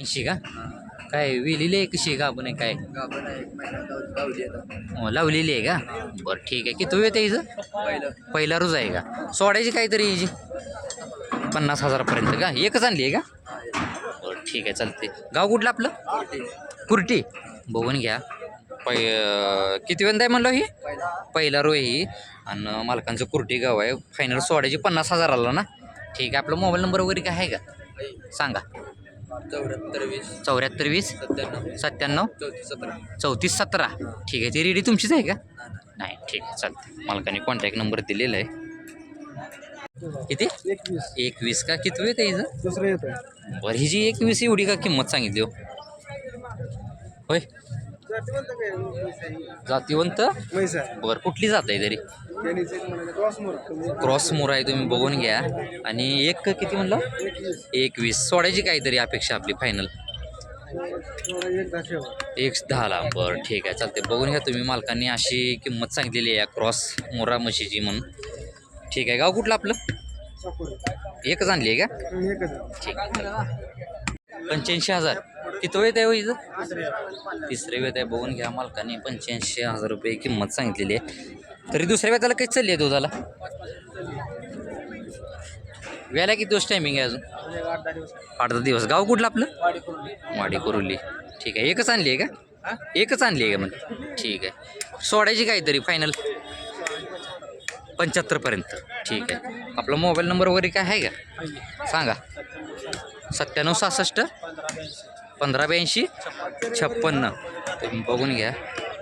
ऐंशी का? काय वेलेली आहे कशी आहे का आपण काय? गाभण आहे एक महिना गाव- गावली आता. हो, लावलेली आहे का? बरं ठीक आहे. किती वेळ हिचं पहिलं. पहिला रोज आहे का? सोडायची काहीतरी हिची? पन्नास हजारापर्यंत का? एकच आणली आहे का? हा, एक. बरं ठीक आहे चालते गाव कुठलं आपलं. कुर्टी. बघून घ्या. पै किती वेळ आहे म्हणलं ही? पहिला. पहिला रो आहे ही. आणि मालकांचं कुर्टी गाव आहे. फायनल सोडायची पन्नास हजार आला ना? ठीक आहे आपला मोबाईल नंबर वगैरे काय आहे का? सांगा. चौऱ्याहत्तर वीस. चौऱ्याहत्तर वीस? सत्त्याण्णव. सत्त्याण्णव? चौतीस सतरा. चौतीस सतरा. ठीक आहे ती रेडी तुमचीच आहे का. नाही ठीक आहे चालते मालकाने कॉन्टॅक्ट नंबर दिलेला आहे. किती? एकवीस. एकवीस का? किती वेळ दुसरं येतं बरं ही जी एकवीस एवढी का किंमत सांगितली हो? होय. जातीवंत बरं कुठली जात आहे तरी? क्रॉस मोर. आहे तुम्ही बघून घ्या. आणि एक किती म्हणलं? एकवीस. सोडायची काहीतरी अपेक्षा आपली फायनल एक दहाला. बरं ठीक आहे. चालते बघून घ्या तुम्ही. मालकांनी अशी किंमत सांगितलेली आहे या क्रॉस मोरा म्हशीची म्हणून. ठीक आहे. गाव कुठलं आपलं? एकच आणली आहे का? ठीक पंच्याऐंशी हजार. किती वेळ आहे हो हिचं तिसरे वेळ आहे बघून घ्या मालकाने पंच्याऐंशी हजार रुपये किंमत सांगितलेली आहे. तरी दुसऱ्या वेळाला काही चालली आहे दुधाला? वेळेला किती दिवस टायमिंग आहे अजून? आठ दहा दिवस. गाव कुठलं आपलं? वाडी कुरुली ठीक आहे. एकच आणली आहे का? एकच आणली आहे का म्हणजे ठीक आहे. सोडायची काहीतरी फायनल पंच्याहत्तरपर्यंत ठीक आहे. आपला मोबाईल नंबर वगैरे काय आहे का? सांगा. सत्त्याण्णव सहासष्ट? पंधरा ब्याऐंशी छप्पन्न. तुम्ही बघून घ्या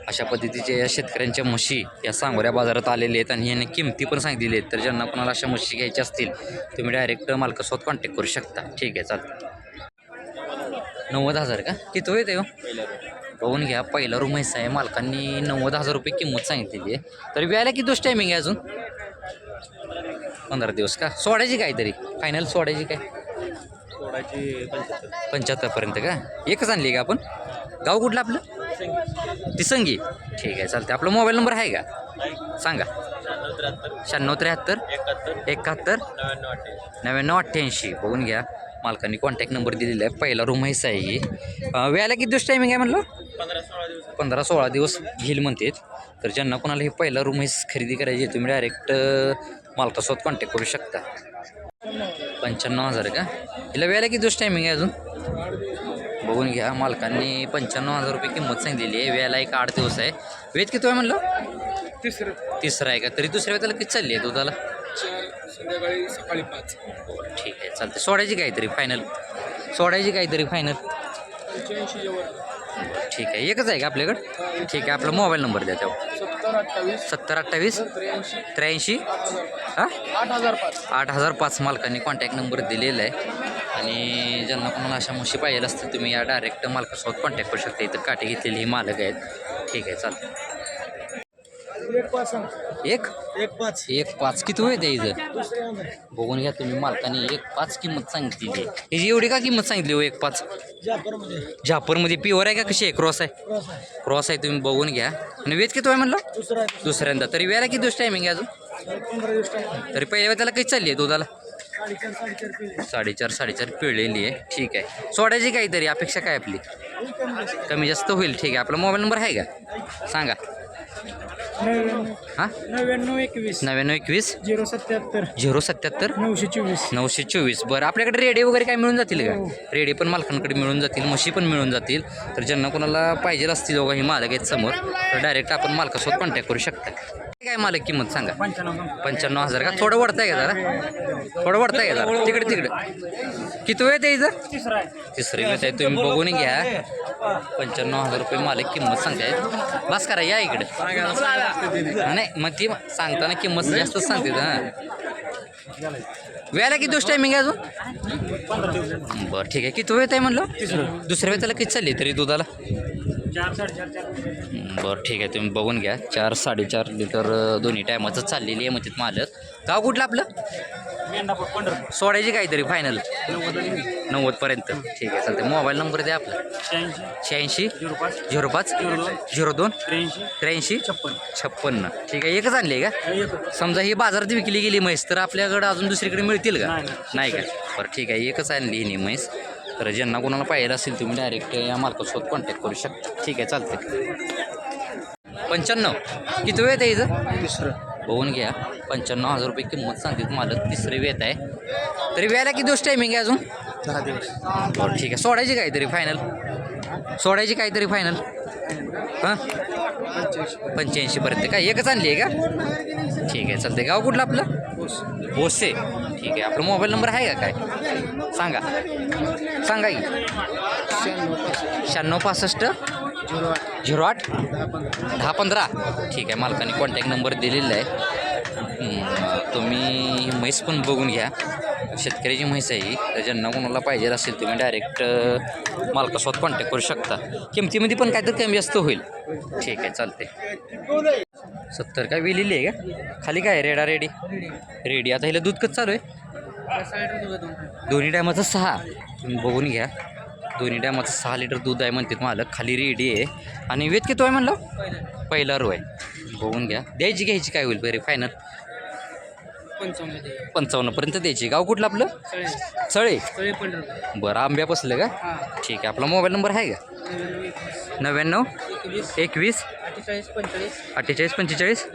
अशा पद्धतीच्या या शेतकऱ्यांच्या म्हशी या सांगोऱ्या बाजारात आलेल्या आहेत आणि यांनी किमती पण सांगितलेली आहेत. तर ज्यांना कोणाला अशा म्हशी घ्यायच्या असतील तुम्ही डायरेक्ट मालकासोबत कॉन्टॅक्ट करू शकता. ठीक आहे चालतं नव्वद हजार का? किती येते हो? बघून घ्या पहिला रूम म्हैस आहे. मालकांनी नव्वद हजार रुपये किंमत सांगितलेली आहे. तर व्यायला किती दिवस टायमिंग आहे अजून? पंधरा दिवस का? सोडायची काय तरी फायनल सोडायची काय? सोळाची पंच्याहत्तर पंच्याहत्तरपर्यंत का? एकच आणली का आपण? गाव कुठलं आपलं? तिसंगी. ठीक आहे चालते आपला मोबाईल नंबर आहे का? सांगा. शहाण्णव त्र्याहत्तर. एकाहत्तर. नव्याण्णव अठ्ठ्याऐंशी. बघून घ्या. मालकांनी कॉन्टॅक्ट नंबर दिलेला आहे. पहिला रूम म्हैस आहे ही वेळाला किती दिवस टायमिंग आहे म्हणलं? पंधरा सोळा दिवस. घेईल म्हणतात. तर ज्यांना कोणाला हे पहिला रूम म्हैस खरेदी करायची तुम्ही डायरेक्ट मालकासोबत कॉन्टॅक्ट करू शकता. पंच्याण्णव हजार का? हिला वेळेला किती दिवस टायमिंग आहे अजून? बघून घ्या मालकांनी पंच्याण्णव हजार रुपये किंमत सांगितलेली आहे. वेळेला एक आठ दिवस आहे. वेद किती आहे म्हणलं? तिसरं. तिसरा आहे का? तरी दुसऱ्या वेळेला किती चालली आहे दुधाला? चार संध्याकाळी सकाळी पाच. ठीक आहे चालते सोडायची काहीतरी फायनल सोडायची काहीतरी फायनल ठीक आहे एकच आहे का आपल्याकडं? ठीक आहे आपला मोबाईल नंबर द्या त्यावर. सत्तर अठ्ठावीस त्र्याऐंशी हां? आठ हजार पाच मालकांनी कॉन्टॅक्ट नंबर दिलेला आहे. आणि ज्यांना कोणाला अशा मुशी पाहिजे असतील तुम्ही या डायरेक्ट मालकासोबत कॉन्टॅक्ट करू शकता. इथं काठी घेतलेली ही मालक आहेत. ठीक आहे चालतं एक पाच एक? एक पाच. एक पाच. किती इथं? दुसरे बघून घ्या तुम्ही मालकाने. एक पाच किंमत सांगितली ह्याची एवढी का किंमत सांगितली हो एक पाच? झापरमध्ये प्युअर आहे का? कशी आहे? क्रॉस आहे? क्रॉस आहे. तुम्ही बघून घ्या. आणि वेज किती आहे म्हणलं? दुसऱ्यांदा. तरी वेळेला किती दिवस टायमिंग आहे अजून? तरी पहिल्या त्याला काही चालली आहे दुधाला? साडेचार साडेचार पिळलेली आहे. ठीक आहे. सोडायची काहीतरी अपेक्षा काय आपली? कमी जास्त. होईल. ठीक आहे. आपला मोबाईल नंबर आहे का? सांगा. हां? नव्याण्णव एकवीस. नव्याण्णव एकवीस? झिरो सत्याहत्तर. झिरो सत्याहत्तर? नऊशे चोवीस. नऊशे चोवीस. बरं आपल्याकडे रेडी वगैरे काय मिळून जातील का? रेडी पण मालकांकडे मिळून जातील म्हशी पण मिळून जातील. तर ज्यांना कोणाला पाहिजे असतील बघा ही मालक आहेत समोर. तर डायरेक्ट आपण मालकासोबत कॉन्टॅक्ट करू शकता. काय मालक किंमत सांगा? पंच्याण्णव हजार का? थोडं वाढतंय का जरा? थोडं वाढतंय का जरा? तिकडे तिकडे. किती वेळ आहे इथं? तिसरा आहे. तिसरी वेळ आहे तुम्ही बघून घ्या. पंच्याण्णव हजार रुपये मालक किंमत सांगतायत बस करा या इकडे. हा, नाही मग ती सांगताना किंमत जास्तच सांगते हां वेळेला किती दिवस टायमिंग आहे अजून? बरं ठीक आहे. किती वेळ आहे म्हणलं दुसऱ्या वेळ त्याला किती चालली तरी दुधाला? बरं ठीक आहे. तुम्ही बघून घ्या. चार साडेचार लिटर दोन्ही टायमाचं चाललेली आहे म्हणजे मालक. गाव कुठलं आपलं? मेंढापूर पंढरपूर सोडायची काहीतरी फायनल नव्वद नव्वदपर्यंत. ठीक आहे चालते मोबाईल नंबर द्या आपला. शहाऐंशी शहाऐंशी झिरो पाच झिरो पाच झिरो दोन झिरो दोन त्र्याऐंशी त्र्याऐंशी छप्पन. छप्पन्न ठीक आहे एकच आणली आहे का? एक समजा ही बाजारात विकली गेली म्हैस तर आपल्याकडे अजून दुसरीकडे मिळतील का? नाही, नाही. नाही का? बरं ठीक आहे एकच आणली ही म्हैस. तर ज्यांना कोणाला पाहिजे असेल तुम्ही डायरेक्ट या मालकासोबत कॉन्टॅक्ट करू शकता. ठीक आहे चालते पंच्याण्णव. किती वेळ आहे इथं? दुसरं बघून घ्या. पंच्याण्णव हजार रुपये किंमत सांगितली मालक तिसरी वेत आहे. तरी वेळेला किती दिवस टायमिंग आहे अजून? दहा दिवस. बरं ठीक आहे. सोडायची काहीतरी फायनल सोडायची काहीतरी फायनल हां? पंच्याऐंशी पंच्याऐंशीपर्यंत काय एकच आणली आहे का? ठीक आहे चालते गाव कुठलं आपलं? भोसे. ठीक आहे. आपला मोबाईल नंबर आहे का काय? सांगा. सांगा की. शहाण्णव पासष्ट. झिरो आठ. दहा पंधरा. ठीक आहे मालकाने कॉन्टॅक्ट नंबर दिलेला आहे. तुम्ही ही म्हैस पण बघून घ्या. शेतकऱ्याची म्हैस आहे तर ज्यांना कोणाला पाहिजे असेल तुम्ही डायरेक्ट मालकासोबत कॉन्टॅक्ट करू शकता. किमतीमध्ये पण काहीतरी कमी जास्त होईल. ठीक आहे चालते सत्तर काय विलेली आहे का? खाली काय? रेडा रेडी. रेडी. आता हिला दूध कसं चालू आहे? दोन्ही टायमाचं सहा. तुम्ही बघून घ्या. दोन्ही टायमाचं सहा लिटर दूध आहे म्हणतात मालक. खाली रेडी आहे. आणि वेत किती आहे म्हणलं? पहिला रो आहे. बघून घ्या. द्यायची घ्यायची काय होईल बरे फायनल पंचावन्न पंचावन्नपर्यंत द्यायची. गाव कुठलं आपलं? चळे बरं आंब्या बसलं का? ठीक आहे. आपला मोबाईल नंबर आहे का? नव्याण्णव एकवीस अठ्ठेचाळीस पंचेचाळीस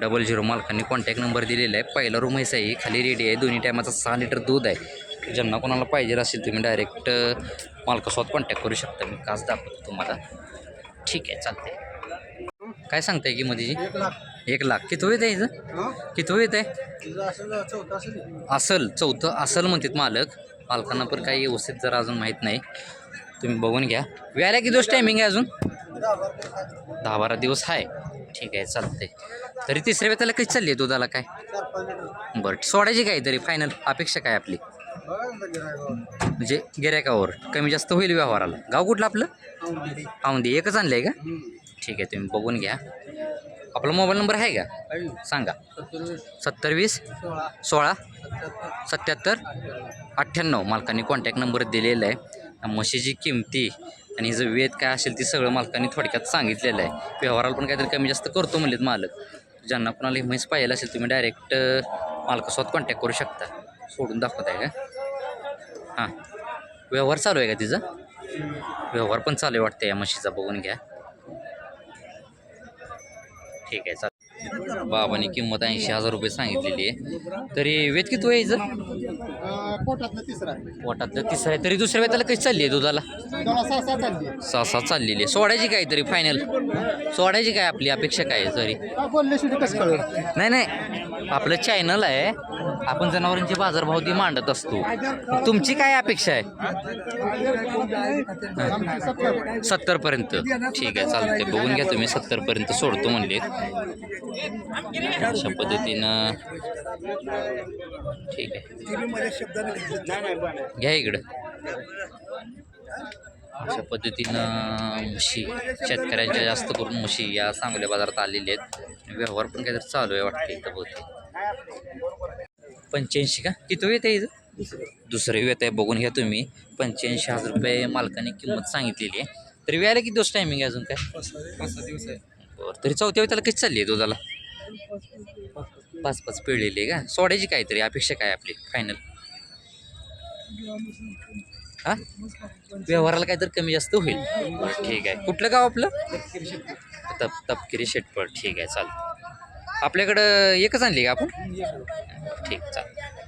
डबल झिरो. मालकांनी कॉन्टॅक्ट नंबर दिलेला आहे. पहिला रूम आहे. खाली रेडी आहे. दोन्ही टायमाचा सहा लिटर दूध आहे. ज्यांना कोणाला पाहिजे असेल तुम्ही डायरेक्ट मालकासोबत कॉन्टॅक्ट करू शकता. मी काच दाखवतो तुम्हाला. ठीक आहे चालते काय सांगताय की मध्येजी एक लाख. एक लाख. किती येत आहे हिचं किती येत आहे असेल चौथं असल. म्हणतात मालक. मालकांना पण काही व्यवस्थित जरा अजून माहीत नाही. तुम्ही बघून घ्या. व्यायला किती दिवस टायमिंग आहे अजून? दहा बारा दिवस आहे. ठीक आहे चालते तरी तिसऱ्या वेळेला कशी चालली आहे दुधाला काय? बरं सोडायची काय तरी फायनल अपेक्षा काय आपली? म्हणजे गिऱ्हाईकावर कमी जास्त होईल व्यवहाराला. गाव कुठलं आपलं? औंदी एकच आणलं आहे का ठीक आहे तुम्ही बघून घ्या. आपला मोबाईल नंबर आहे का? सांगा. सत्तर वीस सोळा. सत्याहत्तर अठ्ठ्याण्णव. मालकांनी कॉन्टॅक्ट नंबर दिलेला आहे. म्हशीची किमती आणि हिचं वेद काय असेल ती सगळं मालकांनी थोडक्यात सांगितलेलं आहे. व्यवहाराला पण काहीतरी कमी जास्त करतो म्हणलेत मालक. ज्यांना कोणाला म्हैस पाहिजे असेल तुम्ही डायरेक्ट मालकासोबत कॉन्टॅक्ट करू शकता. सोडून दाखवत आहे का? हां. व्यवहार चालू आहे का तिचा? व्यवहार पण चालू आहे वाटतं या म्हशीचा. बघून घ्या. ठीक आहे चालेल बाबाने किंमत ऐंशी हजार रुपये सांगितलेली आहे. तरी वेत किती यायचं पोटातलं तिसरा पोटातलं तिसरं आहे. तरी दुसऱ्या वेताला कशी चालली आहे दुधाला? सहा सात सहा चाललेली आहे. सोडायची काय तरी फायनल सोडायची काय आपली अपेक्षा काय आहे तरी? नाही नाही. आपलं चॅनल आहे. आपण जनावरांचे बाजारभाव ती मांडत असतो. तुमची काय अपेक्षा आहे? सत्तरपर्यंत. ठीक आहे चालते बघून घ्या तुम्ही. सत्तरपर्यंत सोडतो म्हणले अशा पद्धतीनं ठीक आहे. घ्या इकडं. अशा पद्धतीनं म्हशी शेतकऱ्यांच्या जास्त करून म्हशी या सांगोल्या बाजारात आलेल्या आहेत. व्यवहार पण काहीतरी चालू आहे वाटते इथं बहुतेक. पंच्याऐंशी का? किती येत आहे इथं? दुसरं येत आहे बघून घ्या तुम्ही. पंच्याऐंशी हजार रुपये मालकाने किंमत सांगितलेली आहे. तरी व्यायला किती दिवस टायमिंग आहे अजून काय? पाच सहा दिवस आहे. बरं तरी चौथ्या वेळेला कशी चालली आहे दुधाला? पाच पाच पिळलेली आहे का? सोडायची काय तरी अपेक्षा काय आपली? फायनल हां? व्यवहाराला काहीतरी कमी जास्त होईल. बरं ठीक आहे. कुठलं गाव आपलं? तप तपकिरी शेटपळ. ठीक आहे चालतं आपल्याकडं एकच आणली का आपण? ठीक चालेल